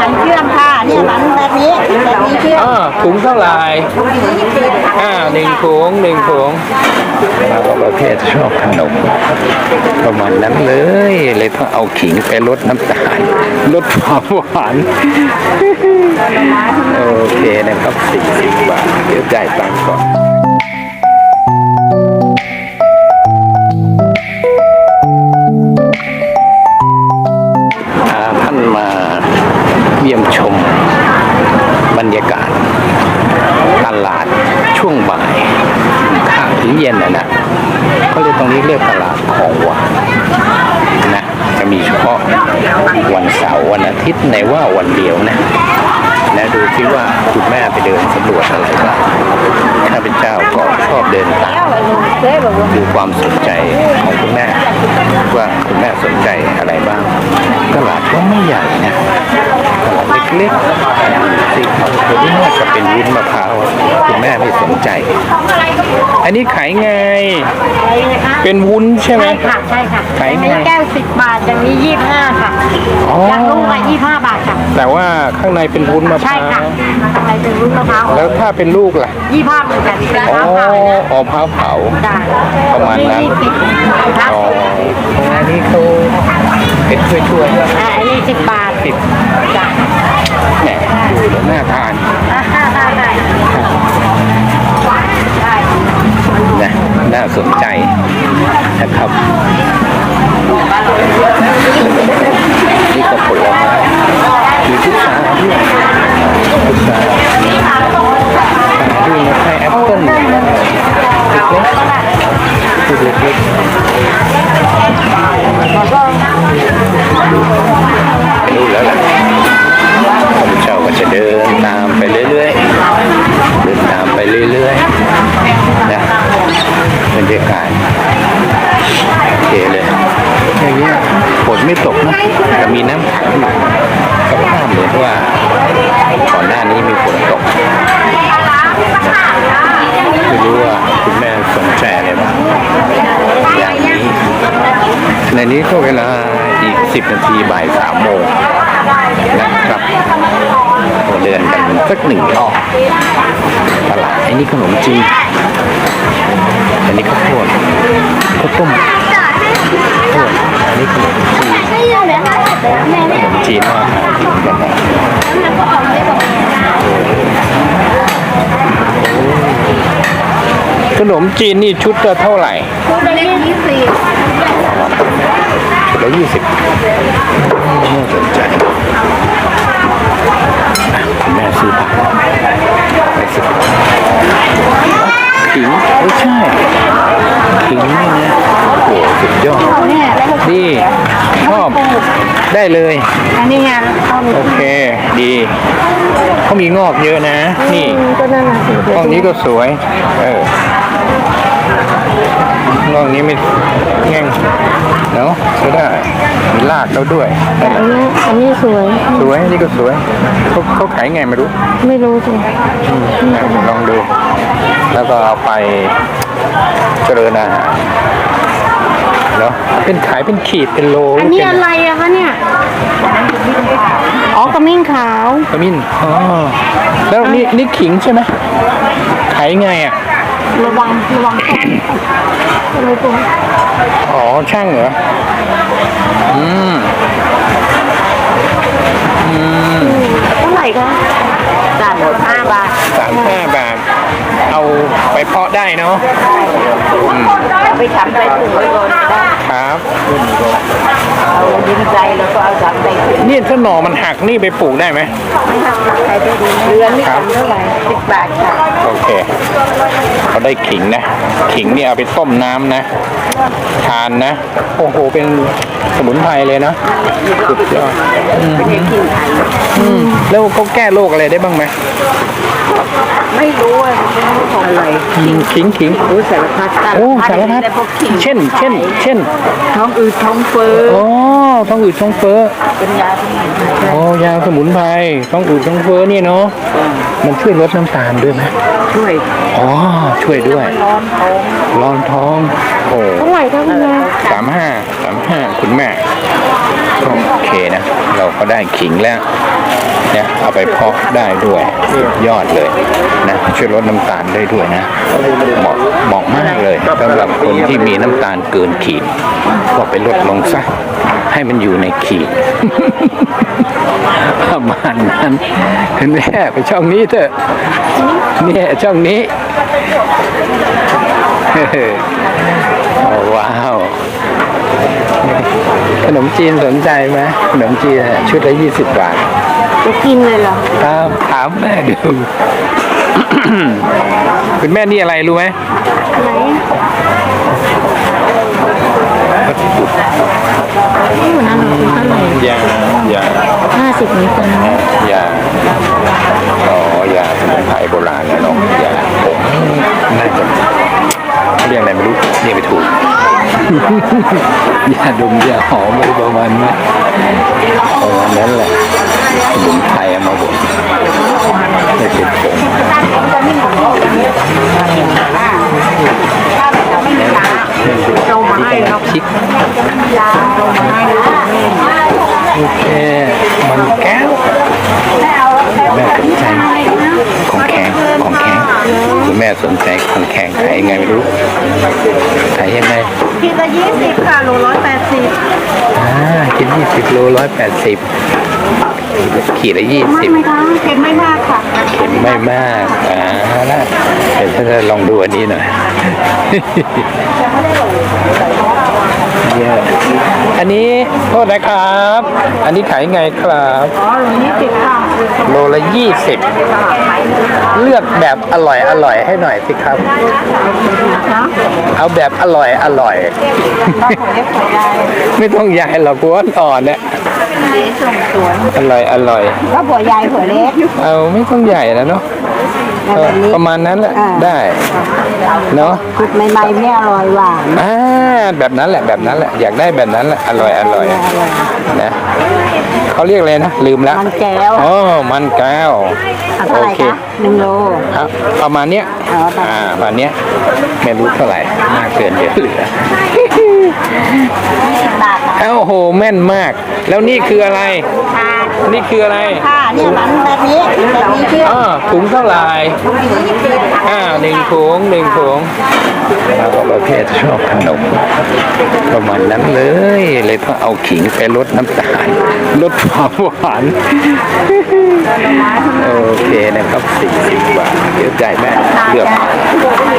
มันเชื่อมค่ะเนี่ยมันแบบนี้แบบนี้เชื่อมอ่าถุงเท่าไหร่อ่าหนึ่งถุงหนึ่งถุงเราก็ประเภทชอบขนมประมาณนั้นเลย เลยต้องเอาขิงไปลดน้ำตาลลดความหวานโอเคนะครับ40บาทเดี๋ยวจ่ายตังค์ก่อน ลาดช่วงบ่ายข้างถึงเย็นนะนะก็เลยตรงนี้เรียกตลาดของหวานนะจะมีเฉพาะวันเสาร์วันอาทิตย์ในว่าวันเดียวนะ นะดูซิว่าคุณแม่ไปเดินสำรวจอะไรบ้างข้าพเจ้าก็ชอบเดินตามดูความสนใจของคุณแม่ ว่าคุณแม่สนใจอะไรบ้าง ตลาดก็ไม่ใหญ่นะตลาดเล็กๆที่เขาตัวนี้น่าจะเป็นวุ้นมะพร้าวคุณแม่ไม่สนใจ อันนี้ขายไง เป็นวุ้นใช่ไหม ใช่ค่ะใช่ค่ะขายอันไงนี้แก้วสิบบาทอย่างนี้ยี่ห้าค่ะอ๋ออย่างลูกละยี่ห้าบาทค่ะ แต่ว่าข้างในเป็นวุ้นมะพใช่ร้าค่ะวอะไรเป็นรุ่นมะพร้าวแล้วถ้าเป็นลูกล่ะยี่ห้าเหมือนกันเป็นอ๋อมะพร้าวค่ะอ๋อมะพร้าวเผาได้ประมาณนั้น ยี่สิบครับอ๋ออันนี้เขาเป็นถ้วยๆ อ่าอันนี้สิบบาทสิบ จ้ะแหมดูแล้วน่าทาน อ่า น่าสนใจนะครับ ในนี้ก็เวลาอีก 10 นาทีบ่ายสามโมงนะครับเดินกันสักหนึ่งรอบตลาดไอ้นี่ขนมจีนอันนี้ข้าวโพดข้าวต้มข้าวอันนี้ขนมจีนขนมจีนว่าหากินกันนะข นมจีนนี่ชุดละเท่าไหร่คุณเล็กยี่สิบชุดละยี่สิบน่าสนใจอะคุณแม่ซื้อผักไปซื้อขิงไม่ใช่ขิงนี่นะโอ้โหสุดยอดเนี่ยแล้วดีชอบได้เลย อันนี้งานต้นโอเค ดีเขามีงอกเยอะนะ นี่ก็นั่นน่ะสิงอกนี้ก็สวย เออ งอกนี้ไม่แง่งเนาะใช้ได้มีรากแล้วด้วยนั่นแหอัละนนี้อันนี้สวย สวยนี่ก็สวยเขาเขาขายไงไม่รู้ ไม่รู้สินะลองดู แล้วก็เอาไปเจริญอาหารเนาะเป็นขายเป็นขีดเป็นโลอันนี้เป็อะไรอะคะเนี่ยอ๋อกระมิ้นขาวขมิ้นอ๋อแล้วนี่นี่ขิงใช่ไหมขายไงอะ ระวังระวังอะไรตัวอ๋อช่างเหรอ อืม อืมเท่าไหร่คะจานหมดห้าบาท สามห้าบาท เอาไปเพาะได้เนาะอืมเอา ไปทำใส่ถุงไว้ก่อนได้ครับเอาดินใจแล้วก็เอาทำใส่ถุงนี่ถ้าหน่อมันหักนี่ไปปลูกได้ไหมไม่ทำใส่ได้ดีเรือนนี่ครับทำเท่าไหร่สิบบาทค่ะโอเคเขาได้ขิงนะ ขิงนี่เอาไปต้มน้ำนะ ทานนะ โอ้โห เป็นสมุนไพรเลยนะสุดยอดอืมไม่ใช่กินไทยอืมแล้วเขาแก้โรคอะไรได้บ้างไหมไม่รู้ว่าเป็นข องอะไรอืมขิงขิงรู้สารพัดโอ้สารพัดแต่พวกขิงเช่น เช่น เช่น ท้องอืดท้องเฟ้ออ๋อท้องอืดท้องเฟ้อเป็นยาสมุนไพรอ๋อยาสมุนไพรท้องอืดท้องเฟ้อนี่เนาะมันช่วยลดน้ำตาลด้วยไหมช่วยอ๋อช่วยด้วยร้อนท้องร้อนท้องโอ้เท่าไหร่คะคุณยายสามห้าสามห้าคุณแม่โอเคนะ เราก็ได้ขิงแล้ว เนี่ยเอาไปเพาะได้ด้วยยอดเลยนะช่วยลดน้ำตาลได้ด้วยนะเหมาะเหมาะมากเลยสำหรับคนที่มีน้ำตาลเกินขีดก็ไปลดลงซะให้มันอยู่ในขีดประมาณนั้นคุณแม่ไปช่องนี้เถอะเนี่ยช่องนี้โอ้ว้าวขนมจีนสนใจไหมขนมจีนชุดละยี่สิบบาท จะกินเลยเหรอครับถามแม่ดู คุณแม่นี่อะไรรู้ไหมไหนนี่เหมือนอันนี้เท่าไหร่ยา ยา ห้าสิบเหมือนกันนะยา อ๋อ ยาสมุนไพรโบราณนะน้อง ยาผมน่าจะเรียกอะไรไม่รู้เรียกไม่ถูก ยาดมยาหอมอะไรประมาณนั้นประมาณนั้นแหละสมุน ไพรเอามาบดไม่เป็นผงเรามาให้เราคิดเรามาให้เราเล่นโอเคมันแก้วแม่สนใจของแข็งของแข็งคุณแม่สนใจของแข็งขายยังไงไม่รู้ขายยังไงขีดละยี่สิบค่ะโลร้อยแปดสิบอ่ากินยี่สิบโลร้อยแปดสิบ ขีดละยี่ไม่สิบไหมคะเค็มไม่มากค่ะเข็มไม่มากอ่าละเดี๋ยวฉันจะลองดูอันนี้หน่อยเยอะอันนี้โทษนะครับ อันนี้ขายยังไงครับอ๋อโลยี่สิบค่ะโลละยี่สิบเลือกแบบอร่อยอร่อยให้หน่อยสิครับนะเอาแบบอร่อยอร่อยก็ขอเรียกขอยายไม่ต้องใหญ่หรอกกวนอ่อนเนี่ย ส่งสวนอร่อยอร่อยก็ผัวยายผัวเล็กเอาไม่ต้องใหญ่แล้วเนาะเออประมาณนั้นแหละอ่าได้เนาะคุดใหม่ๆไม่อร่อยหวานอ่าแบบนั้นแหละแบบนั้นแหละอยากได้แบบนั้นแหละอร่อยอร่อยนะเขาเรียกอะไรนะลืมแล้วมันแก้วอ๋อมันแก้วเอาเท่าไหร่คะหนึ่งโลครับประมาณเนี้ยอ๋อประมาณอ่าประมาณเนี้ยไม่รู้เท่าไหร่มากเกินเดี๋ยวเหลือ สิบบาทค่ะ เอ้าโห แม่นมาก แล้วนี่คืออะไระนี่คืออะไรค่ะเนี่ยมันแบบนี้แบบนี้เชื่ออ๋อถุงเท่าไหร่ยี่สิบค่ะอ่าหนึ่งถุงหนึ่งถุงเราก็ประเภทชอบขนมประมาณนั้นเลย เลยต้องเอาขิงไปลดน้ำตาลลดความหวานโอเคนะครับ40บาทเดี๋ยวจ่ายแม่เลือก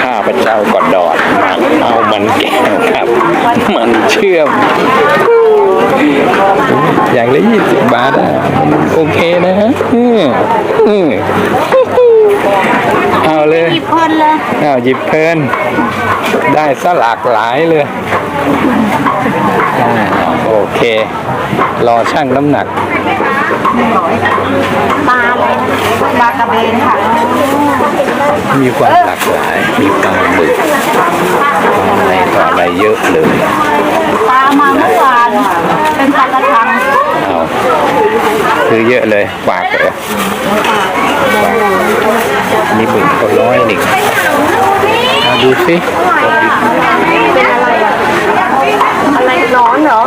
ข้าพเจ้าก่อนดอดมาเอามันแก้วครับ มันเชื่อม อย่างละยี่สิบบาทอะโอเคนะฮะอืมอืมเอาเลย หยิบเพลินเลยเอาหยิบเพลิน ได้สลากหลายเลยอ่าโอเค รอช่างน้ำหนัก ปลาอะไรปลากระเบนค่ะมีความหลากหลาย มีปลาหมึกอะไรต่ออะไรเยอะเลย ปลามาเมื่อวานเป็นปลากระชัง เอาคือเยอะเลยฝากเลยฝากมีหมึกก็ร้อยหนึ่งเอาดูสิเป็นอะไรอะอะไรร้อนเหรอ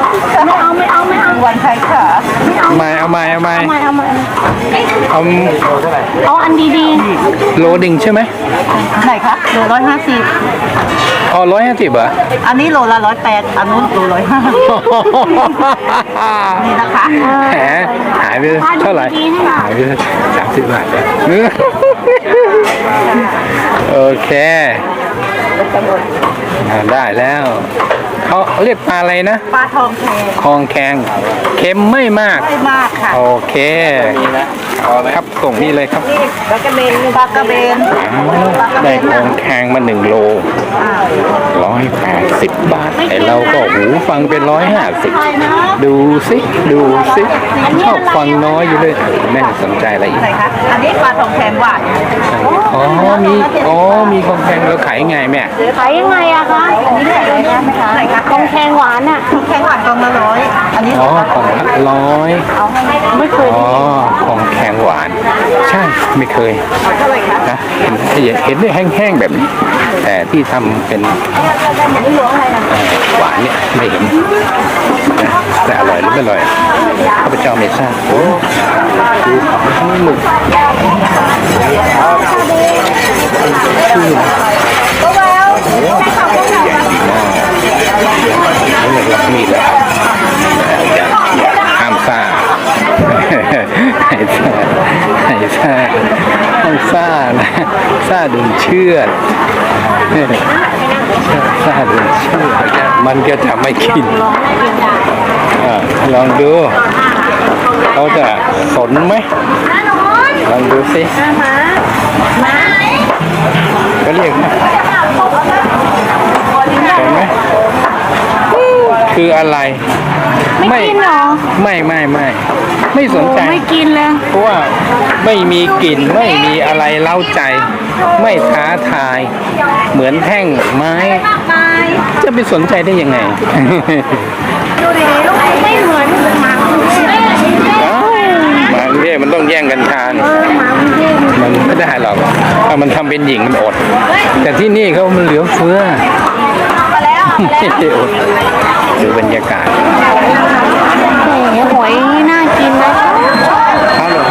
ไม่เอาไม่เอาไม่เอาวันไทยค่ะ ไม่เอามาเอามาเอามาไม่เอาไม่ เอาเอาอันดีโลหนึ่งใช่ไหมๆไหนคะโลร้อยห้าสิบเอาร้อยห้าสิบเหรออันนี้โลละร้อยแปดอันนู้นโลร้อยห้านี่นะคะแหมหายไปเท่าไหร่ หายไปสามสิบบาทแล้วโอเค อ่าได้แล้วเขาเรียกปลาอะไรนะปลาทองแพงคองแคงเค็มไม่มาก ไม่มากค่ะโอเคครับส่งนี่เลยครับปลากระเบนปลากระเบน ได้คองแคงมาหนึ่งโล ร้อยแปดสิบบาทไอเราก็หูฟังเป็นร้อยห้าสิบดูสิดูสิชอบฟังน้อยอยู่เลยแม่สนใจอะไรอีกไหนคะอันนี้ปลาทองแพงหวานอ๋อมีอ๋อมีของแพงเราขายยังไงแม่ขายยังไงอะคะอันนี้ขายยังไงไหมคะไหนคะทองแพงหวานอะทองแพงหวานกล่องละร้อย อันนี้อ๋อของละร้อยเอาไม่เคยอ๋อของแข็งหวาน ใช่ไม่เคยเท่าไหร่คะนะเห็นเห็นได้แห้งๆแบบนี้ แต่ที่ทำเป็นนี่หลวงอะไรนะเอ่อหวานเนี่ยไม่เห็นนะแต่อร่อยหรือไม่อร่อยข้าพเจ้าไม่ทราบโอ้ดูของหมึกชื่อ นี่รับมีดแล้วอย่าอย่าห้ามซ่าให้ซ่าให้ซ่าต้องซ่านะซ่าดึงเชือดซ่าดึงเชือดมันก็จะไม่กินอะลองดูเขาจะสนไหมลองดูสิก็เรียกนะ เห็นไหมคืออะไร ไม่กินเหรอ ไม่ไม่ไม่ไม่สนใจ ไม่กินเลย เพราะว่าไม่มีกลิ่นไม่มีอะไรเล่าใจ ไม่ท้าทาย เหมือนแท่งไม้ จะไปสนใจได้ยังไง ดูดิลูกไม่เหมือนหมาคุณเทพอ้าวหมากรุงเทพมันต้องแย่งกันทานเออห มาคุณเทพมันไม่ได้หรอกถ้ามันทำเป็นหญิงมันอด แต่ที่นี่เขามันเหลือเฟือมาแล้วไม่ได้อดดูบรรยากาศโอ้โหหอยน่ากินนะเอาเลย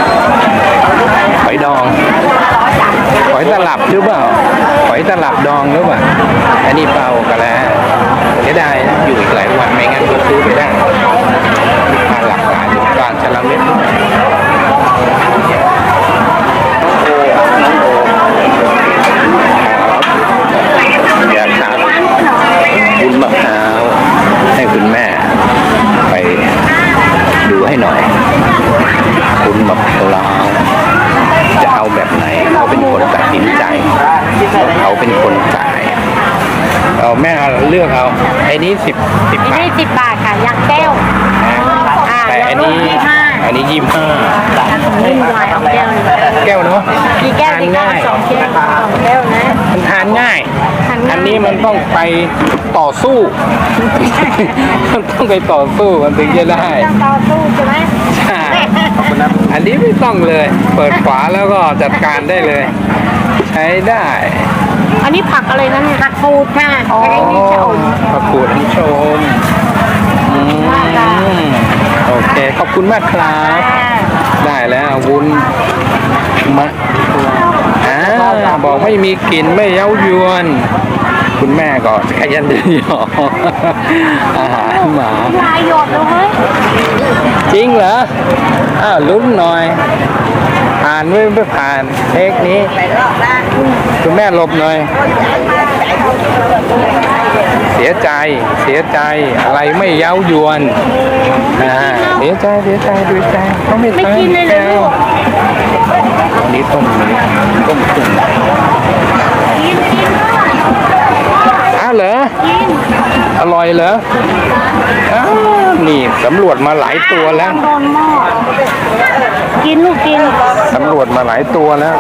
หอยดอง หอยตลับหรือเปล่า หอยตลับดองหรือเปล่า อันนี้เปล่ากันแล้วเสียดายนะอยู่อีกหลายวันไม่งั้นก็ซื้อไปได้ แม่เอาเลือกเอาไอ้นี้สิบสิบนี่บาได้ทสิบบาทค่ะยักษ์แก้วอ่าแต่ยัอักนษ์ลูนี้กยี่ห้าอันนี้ยี่ห้านี่วายเอาแก้วหนึ่งแก้วเนาะกี่แก้วทานกี่แก้วง่ายสองแก้วสองแก้วนะ มันทานง่าย ทานง่าย อันนี้มันต้องไปต่อสู้ มันต้องไปต่อสู้มันถึงจะได้ ต้องต่อสู้ใช่ไหมใช่ อันนี้ไม่ต้องเลย เปิดฝาแล้วก็จัดการได้เลย ใช้ได้ อันนี้ผักอะไรนะเนี่ยผักฟูดค่ะอ๋อไอ้นี่จะอมประกวดทั้งชมอืมโอเค ขอบคุณมากครับ ได้แล้ววุ้นมะอ่าบอกไม่มีกลิ่นไม่เย้ายวน คุณแม่ก็ขยันดีหยออาหารหมา ลายหยดเลยเฮ้ยจริงเหรอ อ้าวลุ้นหน่อย ผ่านไม่ไม่ผ่านเทคนี้ คุณแม่หลบหน่อย เสียใจเสียใจอะไรไม่เย้ายวนอ่าเสียใจเสียใจดูใจเขาไม่ไม่กินเลยเหรอลูกอันนี้ต้มนื้ต้มตุ๋นกินกินอ้าวเหรออร่อยเหรออ้าว นี่สำรวจมาหลายตัวแล้ว โดนหม้อกินลูกกินสำรวจมาหลายตัวแล้ว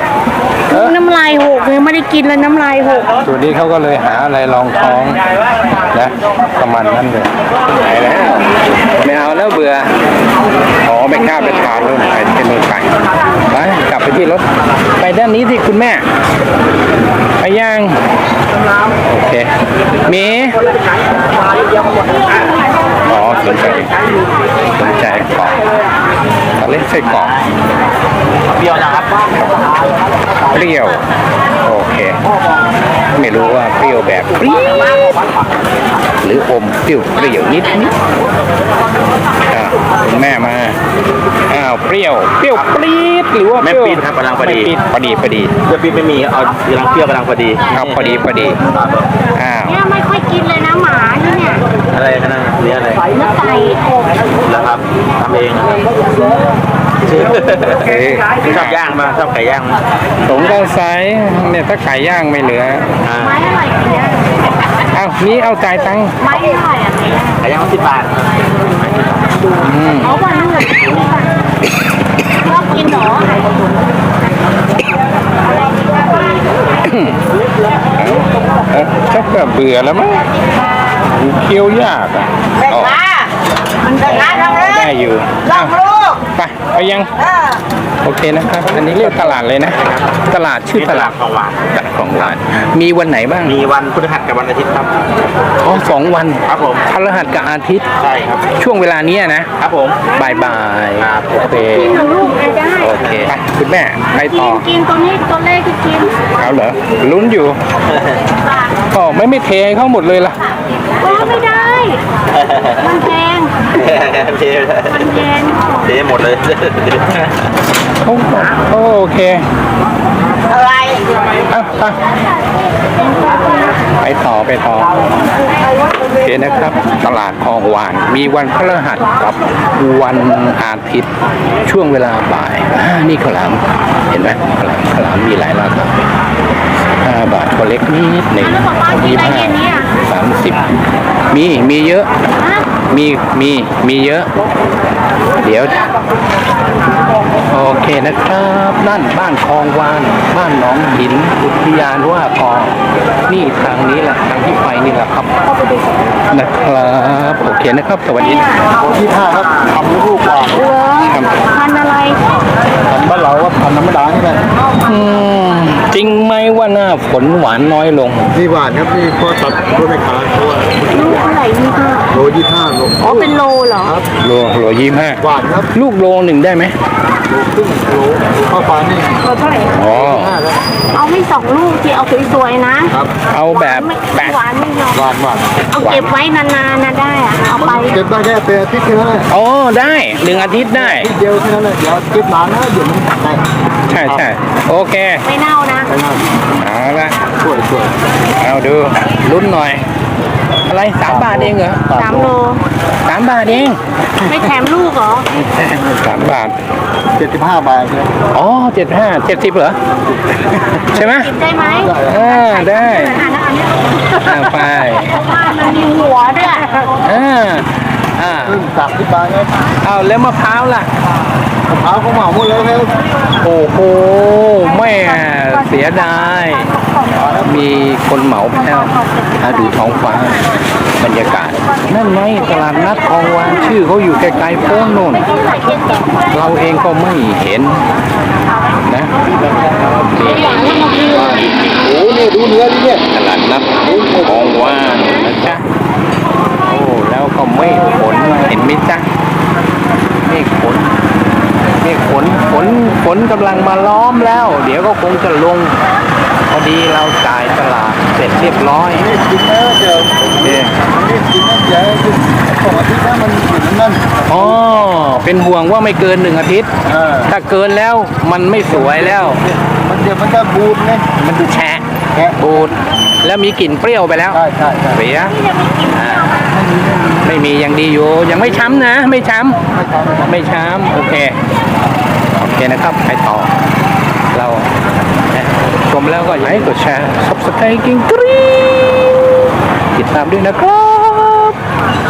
เออน้ำลายหกยังไม่ได้กินเลยน้ำลายหกตัวนี้เขาก็เลยหาอะไรรองท้องนะประมาณนั้นเลยไหนแล้วไม่เอาแล้วเบื่ออ๋อไม่กล้าไปทานนู่นไปที่นู่นไปไปกลับไปที่รถ ไปด้านนี้ที่คุณแม่ ไปย่างโอเคหมี อ๋อสนใจสนใจกรอบอน เล็กใส่กรอบเปรี้ยวนะครับเปรี้ยว โอเค ไม่รู้ว่าเปรี้ยวแบบปรี๊ดหรืออมเปรี้ยวเปรี้ยวนิดนิดอะคุณแม่มาอ้าวเปรี้ยวเปรี้ยวปรี๊ดหรือว่าไม่เปรี้ยวปี๊ดครับกำลังพอดีไม่ปี๊ดพอดีพอดีเปรี้ยวปี๊ดไม่มีเอากำลังเปรี้ยวกำลังพอดีเอาพอดีพอดีอ้าวเนี่ยไม่ค่อยกินเลยนะหมาที่เนี่ยอะไรกันนะเนื้ออะไรเนื้อไก่อบแล้วครับทำเองโอเค ชอบย่างมาชอบไก่ย่างมาสงกรารไซส์เนี่ยถ้าไก่ย่างไม่เหลืออ่าไม้เท่าไหร่กินเนี่ยอ้าวนี่เอาจ่ายตังค์ไม้เท่าไหร่อะไก่ย่างสิบบาทอืมเอาวันนึงชอบกินเหรอเอ้าชักแบบเบื่อแล้วมั้งเคี้ยวยากอะอ๋อมันจะงานทำเลยได้อยู่ลองลูกท ไปไปยัง โอเคนะครับ อันนี้เรียกตลาดเลยนะ ตลาดชื่อตลาดของหวานตลาดของหวาน มีวันไหนบ้าง มีวันพฤหัสกับวันอาทิตย์ครับ อ๋อสองวันครับผมพฤหัสกับอาทิตย์ ใช่ครับ ช่วงเวลาเนี้ยนะครับผมบ่ายบ่ายครับโอเคกินกับลูกไงได้ โอเคไปคุณแม่ไปกิต่นอกินตัวนี้ตัวเลขที่กินเอาเหรอ ลุ้นอยู่ก็ไม่ไม่เทให้เขาหมดเลยล่ะ ก็ไม่ได้ มันแพง เทมันแพงเทหมดเลยเขาโอเค อะไรอะไปไปต่อไปต่อโอเคนะครับ ตลาดคลองวาน มีวันพฤหัสกับวันอาทิตย์ ช่วงเวลาบ่ายอ่านี่ข้าวหลามเห็นไหมข้าวหลามข้าวหลามมีหลายราคาห้าบาทก็เล็กนิดหนึ่งยี่ห้าสามสิบมีมีเยอะ มีมีมีเยอะ เดี๋ยว โอเคนะครับนั่นบ้านคลองวาน บ้านหนองหินอุทยานว่ากอนี่ทางนี้แหละทางที่ไปนี่แหละครับนะครับ โอเคนะครับ สวัสดีที่ห้าครับทำลูกหวานเหรอครับพันอะไรทำบ้านเราก็ทำธรรมดานี่แหละอืมจริงไหมว่าหน้าฝนหวานน้อยลงนี่หวานครับนี่พ่อตัดด้วยแม่ค้าตัวลูกเท่าไหร่นี่ค่ะโลยี่ห้าโลอ๋อเป็นโลเหรอโลโลยี่ห้าหวานครับลูกโลหนึ่งได้ไหมโลครึ่งโลข้าวฟ้านี่โลเท่าไหร่อ๋อห้าครับเอาไม่สองลูกที่เอาสวยๆนะครับ เอาแบบไม่แปะหวานไม่ยอมหวานหวานเอาเก็บไว้นานๆนะได้อะเอาไปเก็บได้แค่เป็นอาทิตย์แค่นั้นแหละอ๋อได้หนึ่งอาทิตย์ได้อาทิตย์เดียวแค่นั้นแหละเดี๋ยวเก็บนานนะเดี๋ยวมันแตกใช่ใช่โอเคไม่เน่านะไปนานเอาละสวยสวยเอาดูลุ้นหน่อย อะไรสามบาทเองเหรอสามโลสามบาทเองไม่แถมลูกเหรอสามบาทเจ็ดสิบห้าบาทครับอ๋อเจ็ดห้าเจ็ดสิบเหรอ ใช่ไหมกินได้ไหมอ่าได้อ่านอันนี้อ่าไปมันมีหัวด้วยอ่า อ่าครึ่งสามสิบบาทครับเอาแล้วมะพร้าวล่ะ มะพร้าวเขาเหมาหมดแล้วครับโอ้โหแม่เสียดาย มีคนเหมาแพ้วอะดูท้องฟ้าบรรยากาศ นั่นไงตลาดนัดคลองวานชื่อเขาอยู่ไกลๆโพ้นโน่นเราเองก็ไม่เห็นนะโอเคโอ้เนี่ยดูเนื้อดิเนี่ยตลาดนัดคลองวานนะจ๊ะโอ้แล้ว ก็เมฆฝนเห็นไหมจ๊ะเมฆฝนเมฆฝนฝนฝนกำลังมาล้อมแล้ว เดี๋ยวก็คงจะลง พอดีเราจ่ายตลาดเสร็จเรียบร้อยนี่กินแล้วเดี๋ยวโอเคนี่กินแล้วเดี๋ยวสองอาทิตย์ถ้ามันอยู่นั่นอ๋อเป็นห่วงว่าไม่เกินหนึ่งอาทิตย์เออถ้าเกินแล้วมันไม่สวยแล้ว มันเดี๋ยวมันจะบูดไงมันจะแฉะ แกะบูดแล้วมีกลิ่นเปรี้ยวไปแล้วใช่ใช่ใช่เสียอ่าไม่มียังดีอยู่ยังไม่ช้ำนะ ไม่ช้ำไม่ช้ำโอเคโอเคนะครับไปต่อ เราชมแล้วก็อย่าให้กดแชร์ subscribe กิ้งกรี๊ดติดตามด้วยนะครับ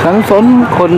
สันสนคน